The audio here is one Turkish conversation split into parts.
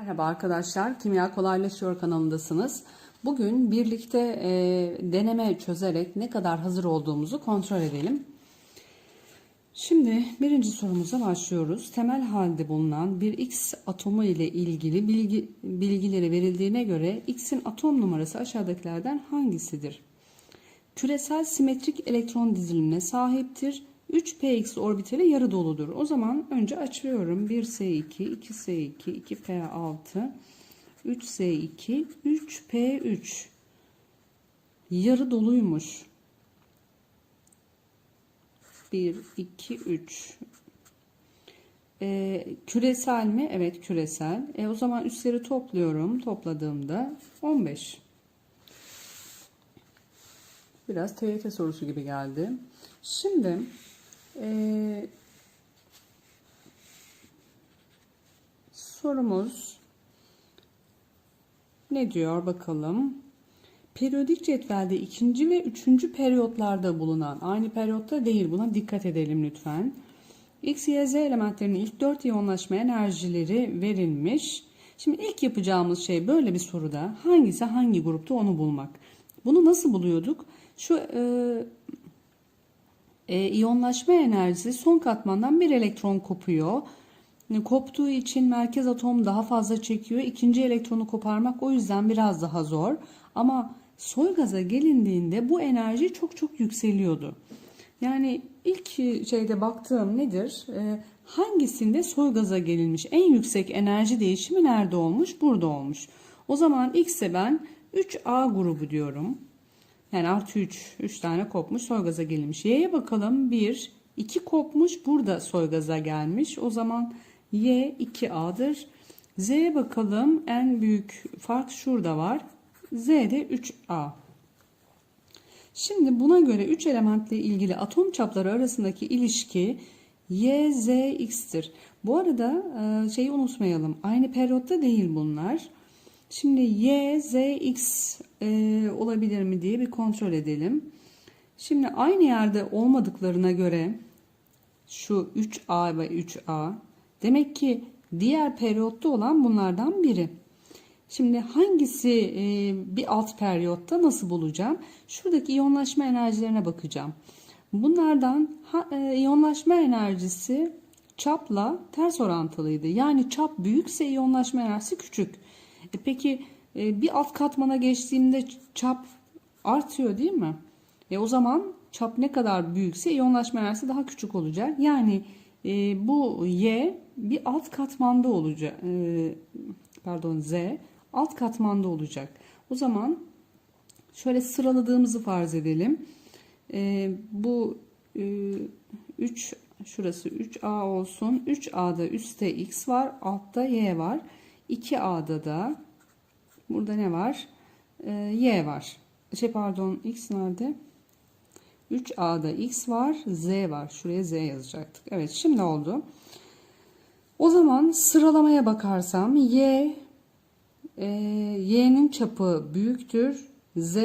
Merhaba arkadaşlar, Kimya Kolaylaşıyor kanalındasınız. Bugün birlikte e, deneme çözerek ne kadar hazır olduğumuzu kontrol edelim. Şimdi birinci sorumuza başlıyoruz. Temel halde bulunan bir X atomu ile ilgili bilgi, bilgileri verildiğine göre X'in atom numarası aşağıdakilerden hangisidir? Küresel simetrik elektron dizilimine sahiptir. 3px orbitali yarı doludur. O zaman önce açıyorum. 1s2, 2s2, 2p6, 3s2, 3p3. Yarı doluymuş. 1, 2, 3. Ee, küresel mi? Evet küresel. E, o zaman üstleri topluyorum. Topladığımda 15. Biraz TYT sorusu gibi geldi. Şimdi ee, sorumuz ne diyor bakalım. Periyodik cetvelde ikinci ve üçüncü periyotlarda bulunan, aynı periyotta değil buna dikkat edelim lütfen. X, Y, Z elementlerinin ilk dört iyonlaşma enerjileri verilmiş. Şimdi ilk yapacağımız şey böyle bir soruda hangisi hangi grupta onu bulmak. Bunu nasıl buluyorduk? Şu e, e, iyonlaşma enerjisi son katmandan bir elektron kopuyor. Yani koptuğu için merkez atom daha fazla çekiyor. İkinci elektronu koparmak o yüzden biraz daha zor. Ama soy gaza gelindiğinde bu enerji çok çok yükseliyordu. Yani ilk şeyde baktığım nedir? E, hangisinde soy gaza gelinmiş? En yüksek enerji değişimi nerede olmuş? Burada olmuş. O zaman X'e ben 3A grubu diyorum. Yani artı 3. 3 tane kopmuş soygaza gelmiş. Y'ye bakalım. 1. 2 kopmuş. Burada soygaza gelmiş. O zaman Y 2A'dır. Z'ye bakalım. En büyük fark şurada var. Z de 3A. Şimdi buna göre 3 elementle ilgili atom çapları arasındaki ilişki Y, Z, X'tir. Bu arada şeyi unutmayalım. Aynı periyotta değil bunlar. Şimdi y, z, x e, olabilir mi diye bir kontrol edelim. Şimdi aynı yerde olmadıklarına göre şu 3a ve 3a demek ki diğer periyotta olan bunlardan biri. Şimdi hangisi e, bir alt periyotta nasıl bulacağım? Şuradaki iyonlaşma enerjilerine bakacağım. Bunlardan ha, e, iyonlaşma enerjisi çapla ters orantılıydı. Yani çap büyükse iyonlaşma enerjisi küçük. Peki e, bir alt katmana geçtiğimde çap artıyor değil mi? E o zaman çap ne kadar büyükse iyonlaşma enerjisi daha küçük olacak. Yani e, bu Y bir alt katmanda olacak. E, pardon Z alt katmanda olacak. O zaman şöyle sıraladığımızı farz edelim. E, bu e, 3 şurası 3A olsun. 3A'da üstte X var, altta Y var. 2A'da da burada ne var? Ee, y var. Şey pardon X nerede? 3A'da X var, Z var. Şuraya Z yazacaktık. Evet şimdi oldu. O zaman sıralamaya bakarsam Y e, Y'nin çapı büyüktür. Z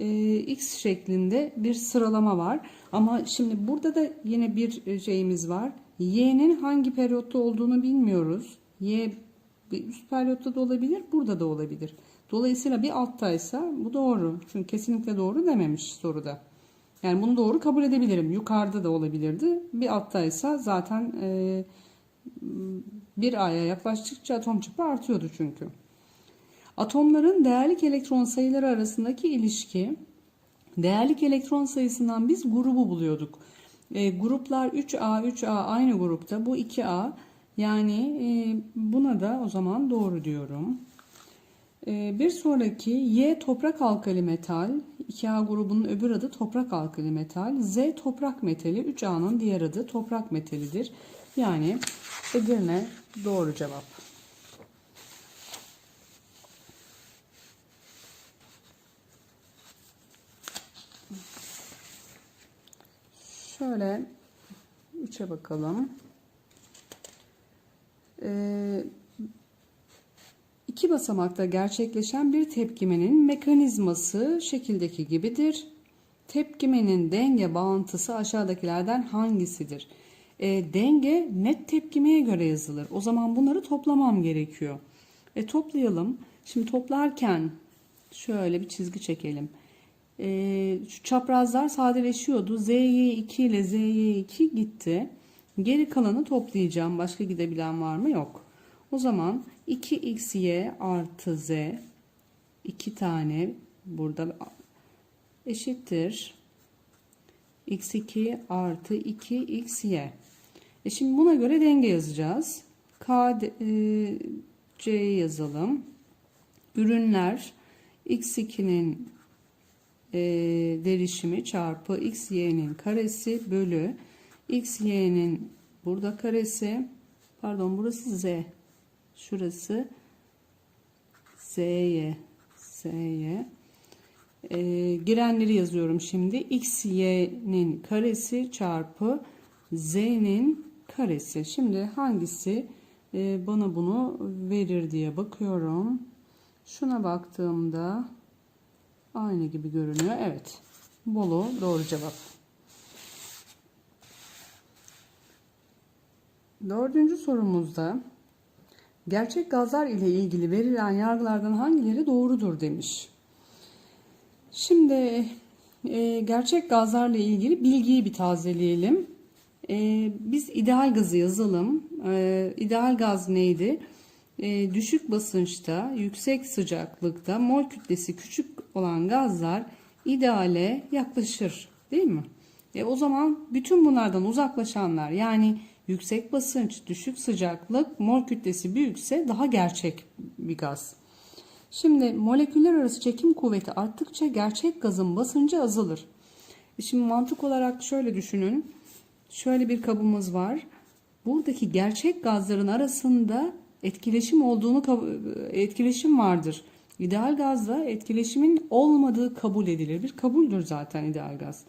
e, X şeklinde bir sıralama var. Ama şimdi burada da yine bir şeyimiz var. Y'nin hangi periyotta olduğunu bilmiyoruz. Y bir üst periyotta da olabilir, burada da olabilir. Dolayısıyla bir alttaysa bu doğru. Çünkü kesinlikle doğru dememiş soruda. Yani bunu doğru kabul edebilirim. Yukarıda da olabilirdi. Bir alttaysa zaten e, bir A'ya yaklaştıkça atom çapı artıyordu çünkü. Atomların değerlik elektron sayıları arasındaki ilişki değerlik elektron sayısından biz grubu buluyorduk. E, gruplar 3A, 3A aynı grupta. Bu 2A. Yani e, buna da o zaman doğru diyorum. E, bir sonraki Y toprak alkali metal. 2A grubunun öbür adı toprak alkali metal. Z toprak metali. 3A'nın diğer adı toprak metalidir. Yani Edirne doğru cevap. Şöyle 3'e bakalım. Ee, iki basamakta gerçekleşen bir tepkimenin mekanizması şekildeki gibidir. Tepkimenin denge bağıntısı aşağıdakilerden hangisidir? E, denge net tepkimeye göre yazılır. O zaman bunları toplamam gerekiyor. E toplayalım. Şimdi toplarken şöyle bir çizgi çekelim. E, şu çaprazlar sadeleşiyordu. ZY2 ile ZY2 gitti. Geri kalanı toplayacağım. Başka gidebilen var mı? Yok. O zaman 2xy artı z 2 tane burada eşittir. x2 artı 2xy. E şimdi buna göre denge yazacağız. K e, C yazalım. Ürünler x2'nin e, derişimi çarpı xy'nin karesi bölü xy'nin burada karesi pardon burası z şurası z'ye z'ye. E, girenleri yazıyorum şimdi. X y'nin karesi çarpı z'nin karesi. Şimdi hangisi e, bana bunu verir diye bakıyorum. Şuna baktığımda aynı gibi görünüyor. Evet Bolu doğru cevap dördüncü sorumuzda gerçek gazlar ile ilgili verilen yargılardan hangileri doğrudur demiş Şimdi e, gerçek gazlarla ilgili bilgiyi bir tazeleyelim. E, biz ideal gazı yazalım. E, ideal gaz neydi? E, düşük basınçta, yüksek sıcaklıkta mol kütlesi küçük olan gazlar ideale yaklaşır. Değil mi? E, o zaman bütün bunlardan uzaklaşanlar yani yüksek basınç, düşük sıcaklık, mol kütlesi büyükse daha gerçek bir gaz. Şimdi moleküller arası çekim kuvveti arttıkça gerçek gazın basıncı azalır. Şimdi mantık olarak şöyle düşünün. Şöyle bir kabımız var. Buradaki gerçek gazların arasında etkileşim olduğunu etkileşim vardır. İdeal gazla etkileşimin olmadığı kabul edilir. Bir kabuldür zaten ideal gaz.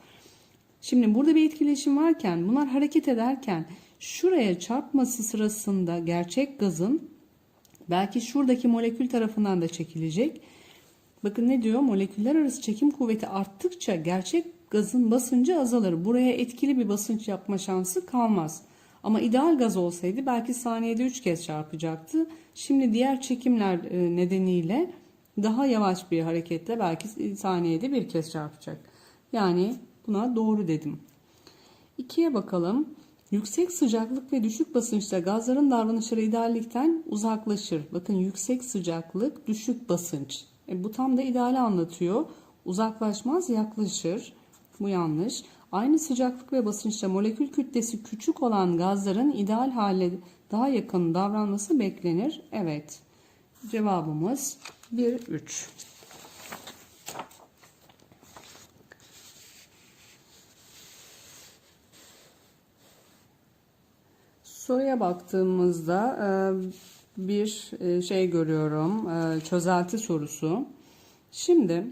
Şimdi burada bir etkileşim varken bunlar hareket ederken şuraya çarpması sırasında gerçek gazın Belki şuradaki molekül tarafından da çekilecek. Bakın ne diyor? Moleküller arası çekim kuvveti arttıkça gerçek gazın basıncı azalır. Buraya etkili bir basınç yapma şansı kalmaz. Ama ideal gaz olsaydı belki saniyede 3 kez çarpacaktı. Şimdi diğer çekimler e, nedeniyle daha yavaş bir hareketle belki saniyede bir kez çarpacak. Yani buna doğru dedim. İkiye bakalım. Yüksek sıcaklık ve düşük basınçta gazların davranışları ideallikten uzaklaşır. Bakın yüksek sıcaklık, düşük basınç. E, bu tam da ideali anlatıyor. Uzaklaşmaz, yaklaşır. Bu yanlış. Aynı sıcaklık ve basınçta molekül kütlesi küçük olan gazların ideal hale daha yakın davranması beklenir. Evet. Cevabımız 1 3. Soruya baktığımızda e, bir e, şey görüyorum. E, çözelti sorusu. Şimdi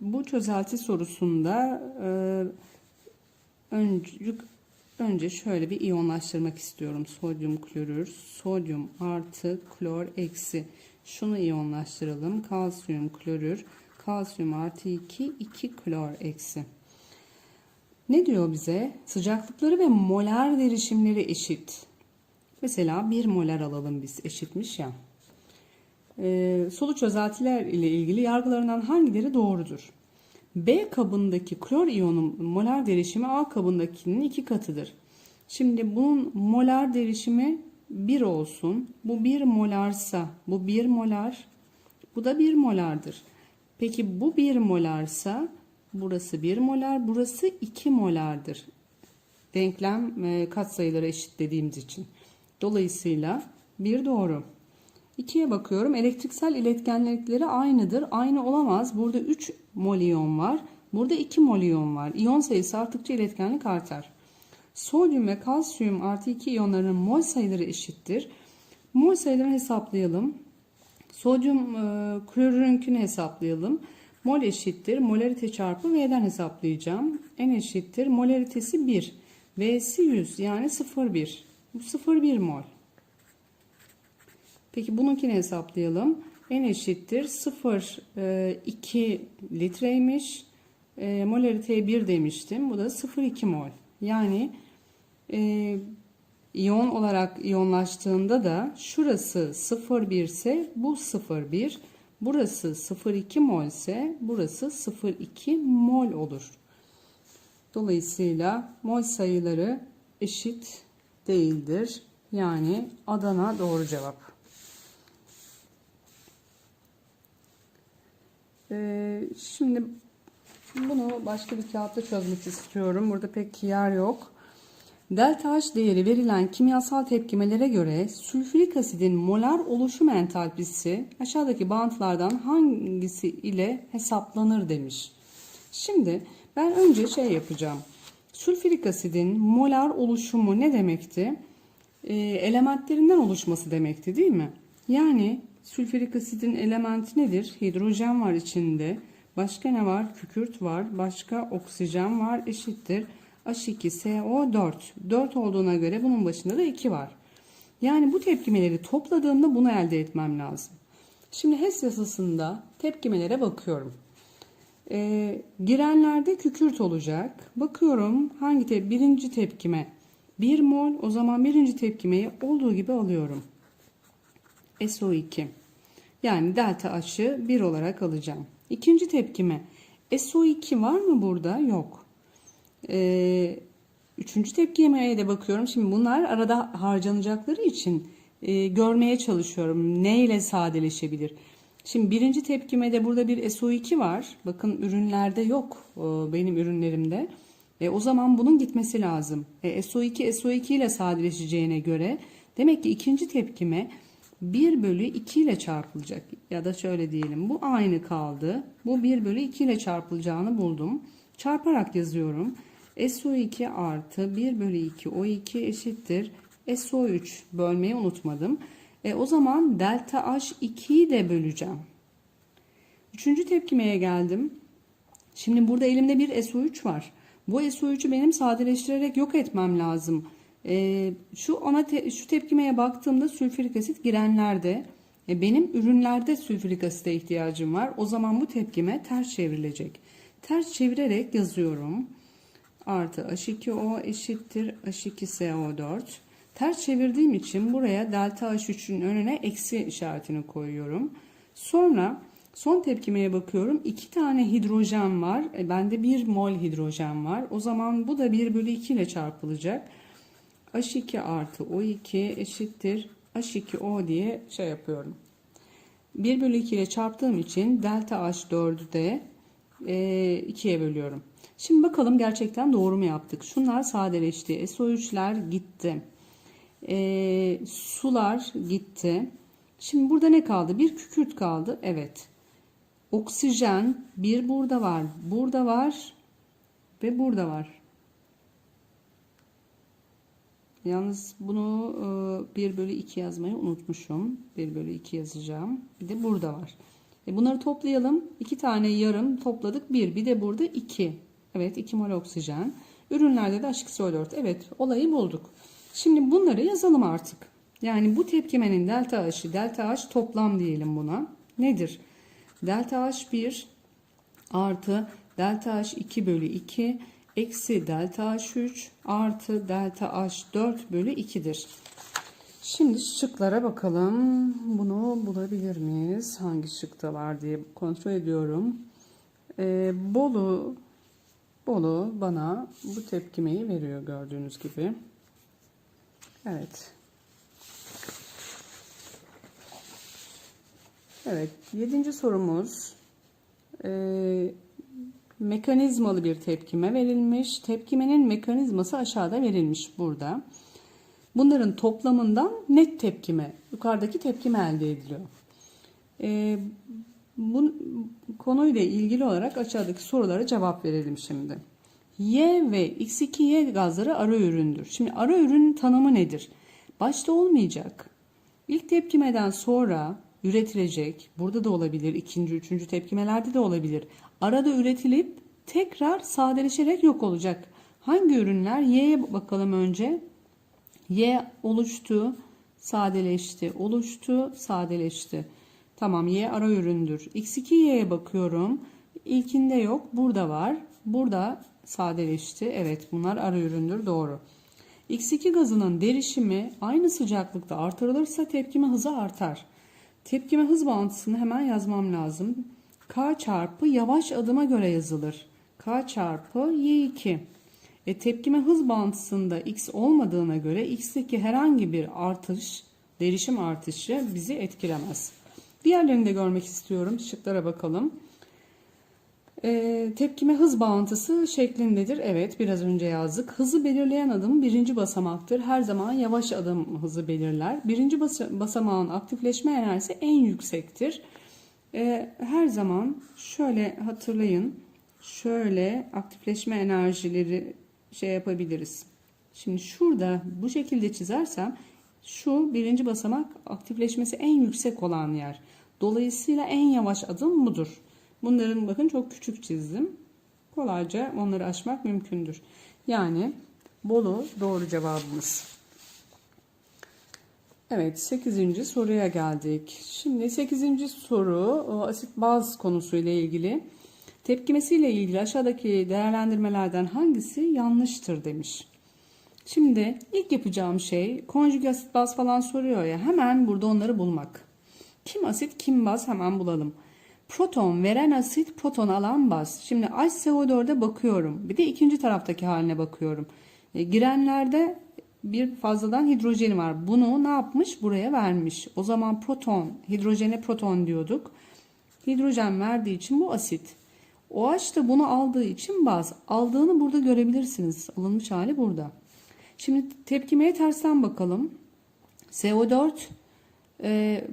bu çözelti sorusunda önce, şöyle bir iyonlaştırmak istiyorum. Sodyum klorür, sodyum artı klor eksi. Şunu iyonlaştıralım. Kalsiyum klorür, kalsiyum artı 2, 2 klor eksi. Ne diyor bize? Sıcaklıkları ve molar derişimleri eşit. Mesela 1 molar alalım biz eşitmiş ya. Ee, solu çözeltiler ile ilgili yargılarından hangileri doğrudur? B kabındaki klor iyonun molar derişimi A kabındakinin iki katıdır. Şimdi bunun molar derişimi 1 olsun. Bu 1 molarsa bu 1 molar bu da 1 molardır. Peki bu 1 molarsa Burası 1 molar, burası 2 molardır. Denklem e, katsayıları eşitlediğimiz için. Dolayısıyla 1 doğru. 2'ye bakıyorum. Elektriksel iletkenlikleri aynıdır. Aynı olamaz. Burada 3 mol iyon var. Burada 2 mol iyon var. İyon sayısı arttıkça iletkenlik artar. Sodyum ve kalsiyum artı 2 iyonlarının mol sayıları eşittir. Mol sayılarını hesaplayalım. Sodyum e, klorürünkünü hesaplayalım. Mol eşittir molarite çarpı V'den hesaplayacağım. N eşittir molaritesi 1. V'si 100 yani 0,1. Bu 0,1 mol. Peki bununkini hesaplayalım. N eşittir 0,2 e, litreymiş. E, molariteye 1 demiştim. Bu da 0,2 mol. Yani e, İyon olarak iyonlaştığında da şurası 0,1 ise bu 0,1. Burası 0,2 mol ise burası 0,2 mol olur. Dolayısıyla mol sayıları eşit değildir. Yani Adana doğru cevap. Ee, şimdi bunu başka bir kağıtta çözmek istiyorum. Burada pek yer yok. Delta H değeri verilen kimyasal tepkimelere göre sülfürik asidin molar oluşum entalpisi aşağıdaki bağıntılardan hangisi ile hesaplanır demiş. Şimdi ben önce şey yapacağım. Sülfürik asidin molar oluşumu ne demekti? Ee, elementlerinden oluşması demekti değil mi? Yani sülfürik asidin elementi nedir? Hidrojen var içinde. Başka ne var? Kükürt var. Başka oksijen var. Eşittir. H2SO4. 4 olduğuna göre bunun başında da 2 var. Yani bu tepkimeleri topladığımda bunu elde etmem lazım. Şimdi HES yasasında tepkimelere bakıyorum. Ee, girenlerde kükürt olacak. Bakıyorum hangi te birinci tepkime 1 mol o zaman birinci tepkimeyi olduğu gibi alıyorum. SO2. Yani delta H'ı 1 olarak alacağım. İkinci tepkime SO2 var mı burada? Yok. Ee, üçüncü tepkimeye de bakıyorum. Şimdi bunlar arada harcanacakları için e, görmeye çalışıyorum. Ne ile sadeleşebilir? Şimdi birinci tepkimede burada bir SO2 var. Bakın ürünlerde yok e, benim ürünlerimde. E, o zaman bunun gitmesi lazım. E, SO2 SO2 ile sadeleşeceğine göre demek ki ikinci tepkime 1 bölü 2 ile çarpılacak. Ya da şöyle diyelim bu aynı kaldı. Bu 1 bölü 2 ile çarpılacağını buldum. Çarparak yazıyorum. SO2 artı 1 bölü 2 O2 eşittir. SO3 bölmeyi unutmadım. E, o zaman delta H2'yi de böleceğim. Üçüncü tepkimeye geldim. Şimdi burada elimde bir SO3 var. Bu SO3'ü benim sadeleştirerek yok etmem lazım. E, şu ana te, şu tepkimeye baktığımda sülfürik asit girenlerde. E, benim ürünlerde sülfürik asite ihtiyacım var. O zaman bu tepkime ters çevrilecek. Ters çevirerek yazıyorum. Artı H2O eşittir H2SO4. Ters çevirdiğim için buraya delta H3'ün önüne eksi işaretini koyuyorum. Sonra son tepkimeye bakıyorum. 2 tane hidrojen var. E, bende 1 mol hidrojen var. O zaman bu da 1 bölü 2 ile çarpılacak. H2 artı O2 eşittir H2O diye şey yapıyorum. 1 bölü 2 ile çarptığım için delta H4'ü de e, 2'ye bölüyorum. Şimdi bakalım gerçekten doğru mu yaptık? Şunlar sadeleşti. SO3'ler gitti. E, sular gitti. Şimdi burada ne kaldı? Bir kükürt kaldı. Evet. Oksijen bir burada var. Burada var. Ve burada var. Yalnız bunu 1 bölü 2 yazmayı unutmuşum. 1 bölü 2 yazacağım. Bir de burada var. E bunları toplayalım. 2 tane yarım topladık. 1. Bir de burada 2. Evet 2 mol oksijen. Ürünlerde de H2SO4. Evet olayı bulduk. Şimdi bunları yazalım artık. Yani bu tepkimenin delta H'i delta H toplam diyelim buna. Nedir? Delta H1 artı delta H2 bölü 2 eksi delta H3 artı delta H4 bölü 2'dir. Şimdi şıklara bakalım. Bunu bulabilir miyiz? Hangi şıkta var diye kontrol ediyorum. Ee, Bolu Bolu bana bu tepkimeyi veriyor gördüğünüz gibi. Evet. Evet. Yedinci sorumuz. Ee, mekanizmalı bir tepkime verilmiş. Tepkimenin mekanizması aşağıda verilmiş burada. Bunların toplamından net tepkime, yukarıdaki tepkime elde ediliyor. Ee, bu konuyla ilgili olarak aşağıdaki sorulara cevap verelim şimdi. Y ve X2Y gazları ara üründür. Şimdi ara ürünün tanımı nedir? Başta olmayacak. İlk tepkimeden sonra üretilecek, burada da olabilir, ikinci, üçüncü tepkimelerde de olabilir. Arada üretilip tekrar sadeleşerek yok olacak. Hangi ürünler? Y'ye bakalım önce. Y oluştu, sadeleşti, oluştu, sadeleşti. Tamam Y ara üründür. X2Y'ye bakıyorum. İlkinde yok, burada var. Burada sadeleşti. Evet bunlar ara üründür doğru. X2 gazının derişimi aynı sıcaklıkta artırılırsa tepkime hızı artar. Tepkime hız bağıntısını hemen yazmam lazım. K çarpı yavaş adıma göre yazılır. K çarpı Y2. E, tepkime hız bağıntısında X olmadığına göre X'teki herhangi bir artış, derişim artışı bizi etkilemez. Diğerlerini de görmek istiyorum. Şıklara bakalım. E, tepkime hız bağıntısı şeklindedir. Evet biraz önce yazdık. Hızı belirleyen adım birinci basamaktır. Her zaman yavaş adım hızı belirler. Birinci basa- basamağın aktifleşme enerjisi en yüksektir. E, her zaman şöyle hatırlayın. Şöyle aktifleşme enerjileri şey yapabiliriz. Şimdi şurada bu şekilde çizersem şu birinci basamak aktifleşmesi en yüksek olan yer. Dolayısıyla en yavaş adım budur. Bunların bakın çok küçük çizdim. Kolayca onları aşmak mümkündür. Yani Bolu doğru cevabımız. Evet 8. soruya geldik. Şimdi 8. soru asit baz konusuyla ilgili. Tepkimesiyle ilgili aşağıdaki değerlendirmelerden hangisi yanlıştır demiş. Şimdi ilk yapacağım şey konjüge asit baz falan soruyor ya hemen burada onları bulmak. Kim asit kim baz hemen bulalım. Proton veren asit proton alan baz. Şimdi HCO4'e bakıyorum. Bir de ikinci taraftaki haline bakıyorum. E, girenlerde bir fazladan hidrojeni var. Bunu ne yapmış? Buraya vermiş. O zaman proton, hidrojene proton diyorduk. Hidrojen verdiği için bu asit. OH da bunu aldığı için baz. Aldığını burada görebilirsiniz. Alınmış hali burada. Şimdi tepkimeye tersten bakalım. CO4 e,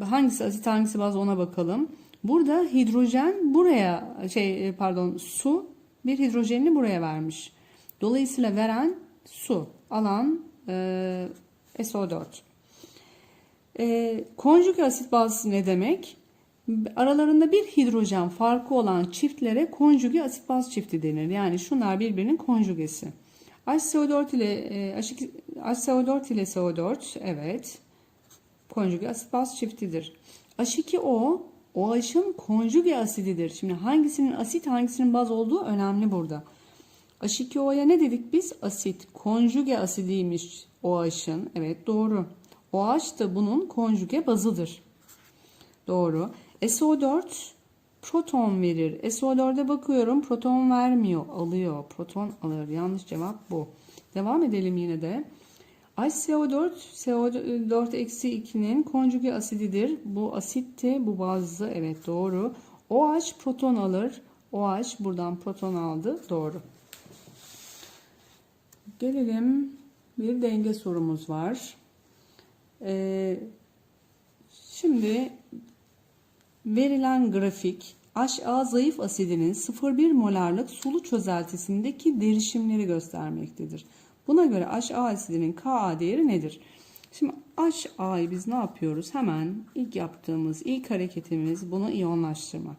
hangisi asit hangisi baz ona bakalım. Burada hidrojen buraya şey pardon su bir hidrojenini buraya vermiş. Dolayısıyla veren su alan e, SO4. E, konjüge asit baz ne demek? Aralarında bir hidrojen farkı olan çiftlere konjüge asit baz çifti denir. Yani şunlar birbirinin konjugesi. HCO4 ile e, HCO4 ile SO4 evet konjüge asit baz çiftidir. H2O OH'ın konjüge asididir. Şimdi hangisinin asit hangisinin baz olduğu önemli burada. H2O'ya ne dedik biz? Asit. Konjüge asidiymiş OH'ın. Evet doğru. OH da bunun konjüge bazıdır. Doğru. SO4 proton verir. SO4'e bakıyorum proton vermiyor. Alıyor. Proton alır. Yanlış cevap bu. Devam edelim yine de. HCO4 CO4-2'nin konjüge asididir. Bu asitti, bu bazı. Evet doğru. OH proton alır. OH buradan proton aldı. Doğru. Gelelim bir denge sorumuz var. Ee, şimdi verilen grafik HA zayıf asidinin 0,1 molarlık sulu çözeltisindeki derişimleri göstermektedir. Buna göre HA asidinin Ka değeri nedir? Şimdi HA'yı biz ne yapıyoruz? Hemen ilk yaptığımız ilk hareketimiz bunu iyonlaştırmak.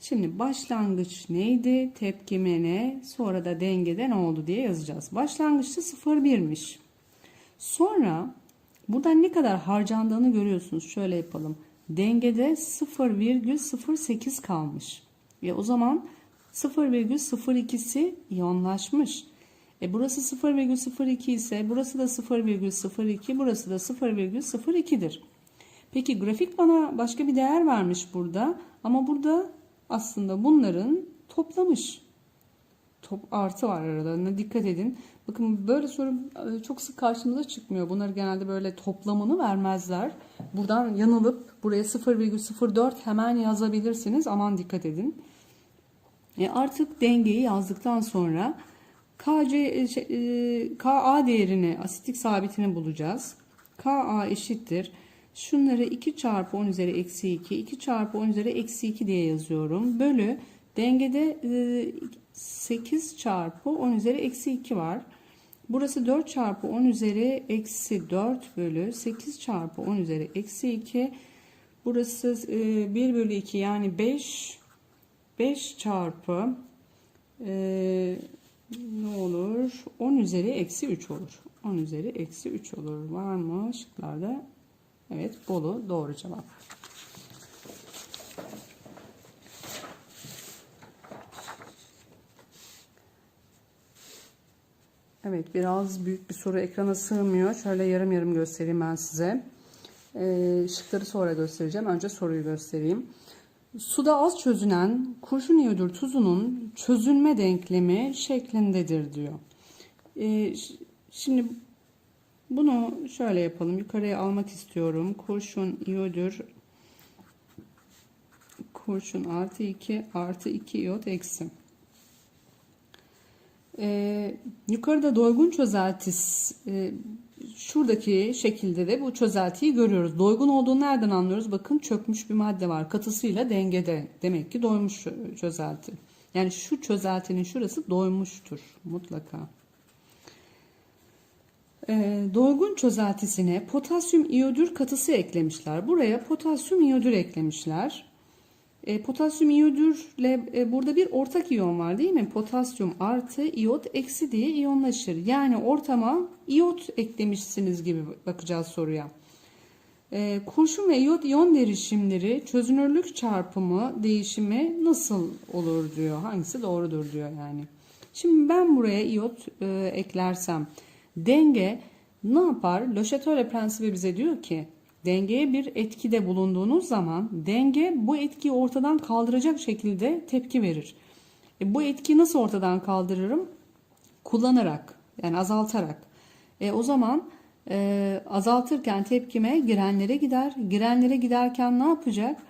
Şimdi başlangıç neydi? Tepkime ne? Sonra da dengede ne oldu diye yazacağız. Başlangıçta 0,1'miş. Sonra buradan ne kadar harcandığını görüyorsunuz. Şöyle yapalım. Dengede 0,08 kalmış. Ve o zaman 0,02'si iyonlaşmış. E burası 0,02 ise burası da 0,02 burası da 0,02'dir. Peki grafik bana başka bir değer vermiş burada ama burada aslında bunların toplamış. Top artı var aralarında dikkat edin. Bakın böyle soru e, çok sık karşımıza çıkmıyor. Bunları genelde böyle toplamını vermezler. Buradan yanılıp buraya 0,04 hemen yazabilirsiniz. Aman dikkat edin. E artık dengeyi yazdıktan sonra KC, e, şey, e, Ka değerini, asitlik sabitini bulacağız. Ka eşittir. Şunları 2 çarpı 10 üzeri eksi 2, 2 çarpı 10 üzeri eksi 2 diye yazıyorum. Bölü dengede 8 çarpı 10 üzeri eksi 2 var. Burası 4 çarpı 10 üzeri eksi 4 bölü 8 çarpı 10 üzeri eksi 2. Burası 1 bölü 2 yani 5. 5 çarpı ne olur? 10 üzeri eksi 3 olur. 10 üzeri eksi 3 olur. Var mı şıklarda? Evet Bolu doğru cevap. Evet biraz büyük bir soru ekrana sığmıyor. Şöyle yarım yarım göstereyim ben size. Ee, şıkları sonra göstereceğim. Önce soruyu göstereyim. Suda az çözünen kurşun iyodür tuzunun çözünme denklemi şeklindedir diyor. Ee, şimdi bunu şöyle yapalım. Yukarıya almak istiyorum. Kurşun iyodür kurşun artı 2 artı 2 iyot eksi. Ee, yukarıda doygun çözeltisi e, şuradaki şekilde de bu çözeltiyi görüyoruz. Doygun olduğunu nereden anlıyoruz? Bakın çökmüş bir madde var. Katısıyla dengede. Demek ki doymuş çö- çözelti. Yani şu çözeltinin şurası doymuştur mutlaka. Ee, doygun çözeltisine potasyum iyodür katısı eklemişler. Buraya potasyum iyodür eklemişler. E, potasyum iyodürle e, burada bir ortak iyon var değil mi? Potasyum artı iyot eksi diye iyonlaşır. Yani ortama iyot eklemişsiniz gibi bakacağız soruya. E, kurşun ve iyot iyon derişimleri çözünürlük çarpımı değişimi nasıl olur diyor. Hangisi doğrudur diyor yani. Şimdi ben buraya iyot e, eklersem denge ne yapar? Chatelier prensibi bize diyor ki dengeye bir etkide bulunduğunuz zaman denge bu etkiyi ortadan kaldıracak şekilde tepki verir. E, bu etkiyi nasıl ortadan kaldırırım? Kullanarak yani azaltarak. E, o zaman e, azaltırken tepkime girenlere gider. Girenlere giderken ne yapacak?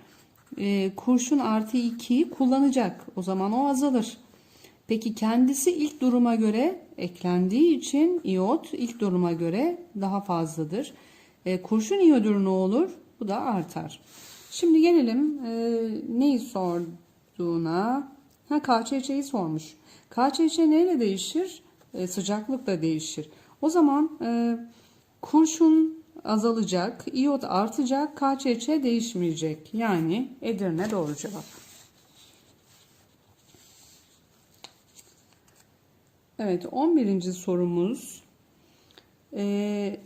E, kurşun artı 2'yi kullanacak. O zaman o azalır. Peki kendisi ilk duruma göre eklendiği için iot ilk duruma göre daha fazladır. E, kurşun iyi ne olur? Bu da artar. Şimdi gelelim e, neyi sorduğuna. Ha, KÇÇ'yi sormuş. KÇÇ neyle değişir? E, sıcaklıkla değişir. O zaman e, kurşun azalacak, iot artacak, KÇÇ değişmeyecek. Yani Edirne doğru cevap. Evet 11. sorumuz. E,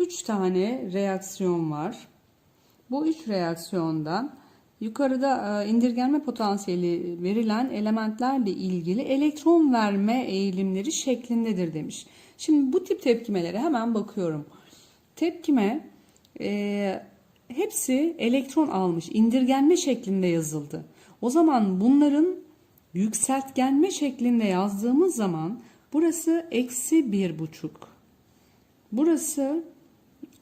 3 tane reaksiyon var. Bu 3 reaksiyondan yukarıda e, indirgenme potansiyeli verilen elementlerle ilgili elektron verme eğilimleri şeklindedir demiş. Şimdi bu tip tepkimelere hemen bakıyorum. Tepkime e, hepsi elektron almış, indirgenme şeklinde yazıldı. O zaman bunların yükseltgenme şeklinde yazdığımız zaman burası eksi bir buçuk. Burası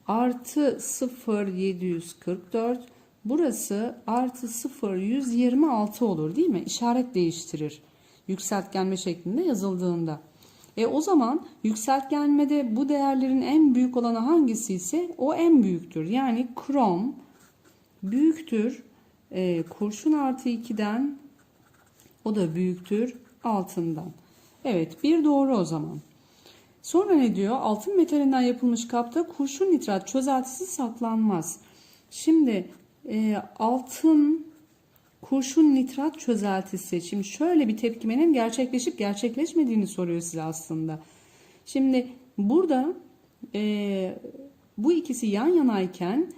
artı 0,744. Burası artı 0,126 olur değil mi? İşaret değiştirir. Yükseltgenme şeklinde yazıldığında. E o zaman yükseltgenmede bu değerlerin en büyük olanı hangisi ise o en büyüktür. Yani krom büyüktür. E, kurşun artı 2'den o da büyüktür altından. Evet bir doğru o zaman. Sonra ne diyor? Altın metalinden yapılmış kapta kurşun nitrat çözeltisi saklanmaz. Şimdi e, altın kurşun nitrat çözeltisi. Şimdi şöyle bir tepkimenin gerçekleşip gerçekleşmediğini soruyor size aslında. Şimdi burada e, bu ikisi yan yanayken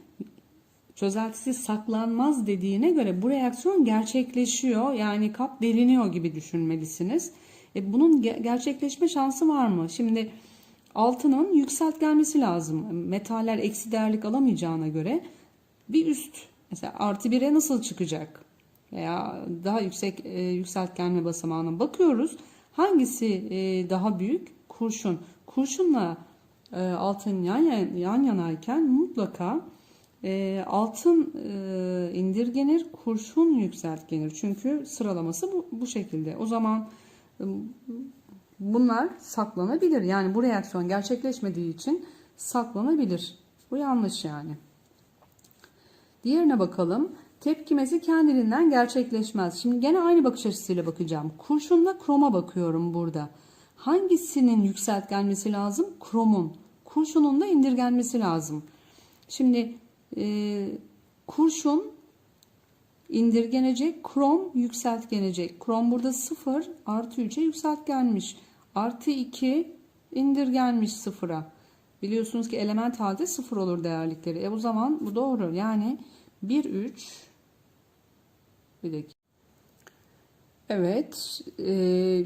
çözeltisi saklanmaz dediğine göre bu reaksiyon gerçekleşiyor. Yani kap deliniyor gibi düşünmelisiniz. E, bunun ge- gerçekleşme şansı var mı? Şimdi altının yükselt gelmesi lazım. Metaller eksi değerlik alamayacağına göre bir üst mesela artı 1'e nasıl çıkacak? Veya daha yüksek e, yükseltgenme basamağına bakıyoruz. Hangisi e, daha büyük? Kurşun. Kurşunla e, altın yan, yan, yan yanayken mutlaka e, altın e, indirgenir, kurşun yükseltgenir. Çünkü sıralaması bu, bu şekilde. O zaman bunlar saklanabilir. Yani bu reaksiyon gerçekleşmediği için saklanabilir. Bu yanlış yani. Diğerine bakalım. Tepkimesi kendiliğinden gerçekleşmez. Şimdi gene aynı bakış açısıyla bakacağım. Kurşunla kroma bakıyorum burada. Hangisinin yükseltgenmesi lazım? Kromun. Kurşunun da indirgenmesi lazım. Şimdi e, kurşun indirgenecek, krom yükseltgenecek. Krom burada 0 artı 3'e yükseltgenmiş. Artı 2 indirgenmiş 0'a. Biliyorsunuz ki element halde 0 olur değerlikleri. E o zaman bu doğru. Yani 1, 3 bir dakika. Evet, e,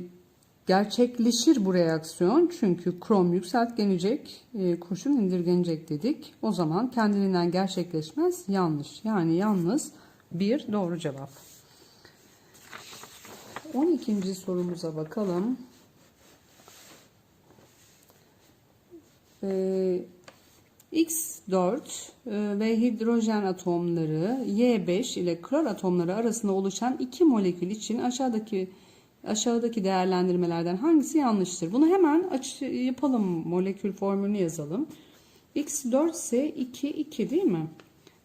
gerçekleşir bu reaksiyon çünkü krom yükseltgenecek, e, kurşun indirgenecek dedik. O zaman kendiliğinden gerçekleşmez, yanlış. Yani yalnız bir doğru cevap. 12. sorumuza bakalım. Ee, X4 e, ve hidrojen atomları Y5 ile klor atomları arasında oluşan iki molekül için aşağıdaki aşağıdaki değerlendirmelerden hangisi yanlıştır? Bunu hemen aç yapalım. Molekül formülünü yazalım. X4 ise 2 2 değil mi?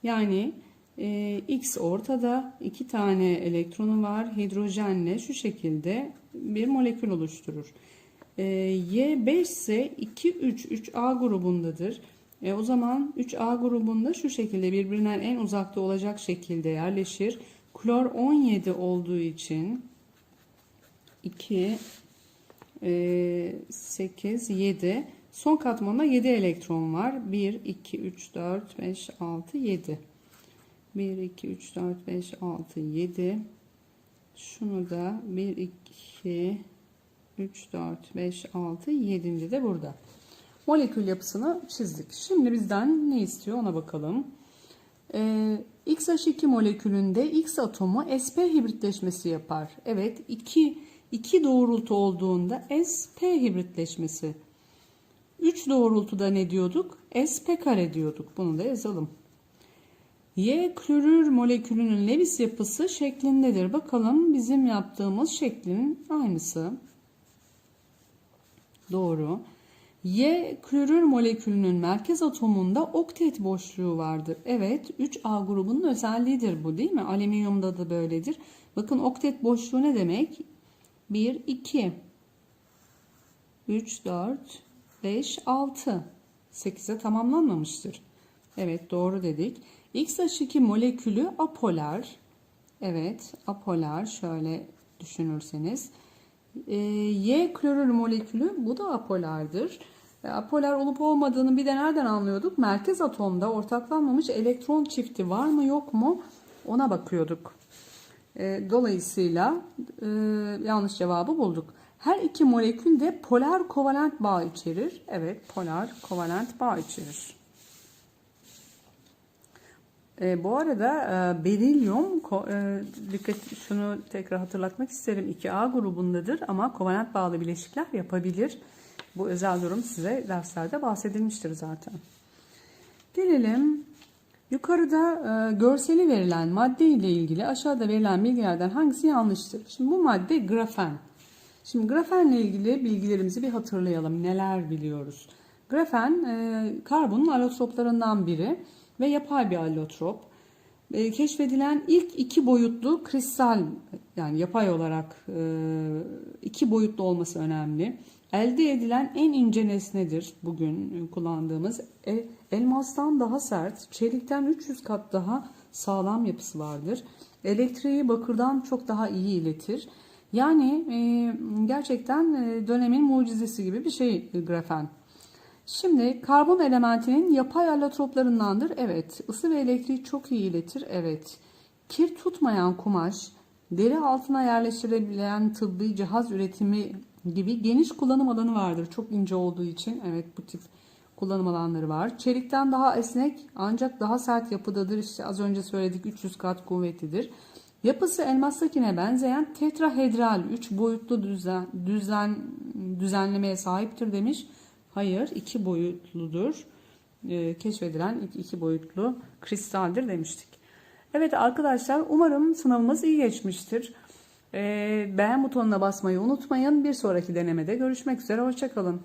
Yani e, X ortada iki tane elektronu var. Hidrojenle şu şekilde bir molekül oluşturur. E, Y5 ise 2 3 3A grubundadır. E, o zaman 3A grubunda şu şekilde birbirinden en uzakta olacak şekilde yerleşir. Klor 17 olduğu için 2 e, 8 7 son katmanda 7 elektron var. 1 2 3 4 5 6 7 1 2 3 4 5 6 7 şunu da 1 2 3 4 5 6 7. de burada. Molekül yapısını çizdik. Şimdi bizden ne istiyor ona bakalım. Ee, XH2 molekülünde X atomu sp hibritleşmesi yapar. Evet, 2 2 doğrultu olduğunda sp hibritleşmesi. 3 doğrultuda ne diyorduk? sp kare diyorduk. Bunu da yazalım. Y klorür molekülünün Lewis yapısı şeklindedir. Bakalım bizim yaptığımız şeklin aynısı. Doğru. Y klorür molekülünün merkez atomunda oktet boşluğu vardır. Evet 3A grubunun özelliğidir bu değil mi? Alüminyumda da böyledir. Bakın oktet boşluğu ne demek? 1, 2, 3, 4, 5, 6. 8'e tamamlanmamıştır. Evet doğru dedik. XH2 molekülü apolar. Evet apolar şöyle düşünürseniz. E, y klorür molekülü bu da apolardır. E, apolar olup olmadığını bir de nereden anlıyorduk? Merkez atomda ortaklanmamış elektron çifti var mı yok mu ona bakıyorduk. E, dolayısıyla e, yanlış cevabı bulduk. Her iki molekül de polar kovalent bağ içerir. Evet polar kovalent bağ içerir. E, bu arada e, berilyum e, dikkat şunu tekrar hatırlatmak isterim 2A grubundadır ama kovalent bağlı bileşikler yapabilir. Bu özel durum size derslerde bahsedilmiştir zaten. Gelelim yukarıda e, görseli verilen madde ile ilgili aşağıda verilen bilgilerden hangisi yanlıştır? Şimdi bu madde grafen. Şimdi grafenle ilgili bilgilerimizi bir hatırlayalım. Neler biliyoruz? Grafen e, karbonun alotroplarından biri ve yapay bir allotrop. E, keşfedilen ilk iki boyutlu kristal yani yapay olarak e, iki boyutlu olması önemli. Elde edilen en ince nesnedir bugün kullandığımız. E, elmastan daha sert, çelikten 300 kat daha sağlam yapısı vardır. Elektriği bakırdan çok daha iyi iletir. Yani e, gerçekten e, dönemin mucizesi gibi bir şey grafen. Şimdi karbon elementinin yapay allotroplarındandır. Evet. Isı ve elektriği çok iyi iletir. Evet. Kir tutmayan kumaş, deri altına yerleştirebilen tıbbi cihaz üretimi gibi geniş kullanım alanı vardır. Çok ince olduğu için evet bu tip kullanım alanları var. Çelikten daha esnek ancak daha sert yapıdadır. İşte az önce söyledik 300 kat kuvvetlidir. Yapısı elmastakine benzeyen tetrahedral 3 boyutlu düzen, düzen düzenlemeye sahiptir demiş. Hayır, iki boyutludur. E, keşfedilen iki, boyutlu kristaldir demiştik. Evet arkadaşlar umarım sınavımız iyi geçmiştir. E, beğen butonuna basmayı unutmayın. Bir sonraki denemede görüşmek üzere. Hoşçakalın.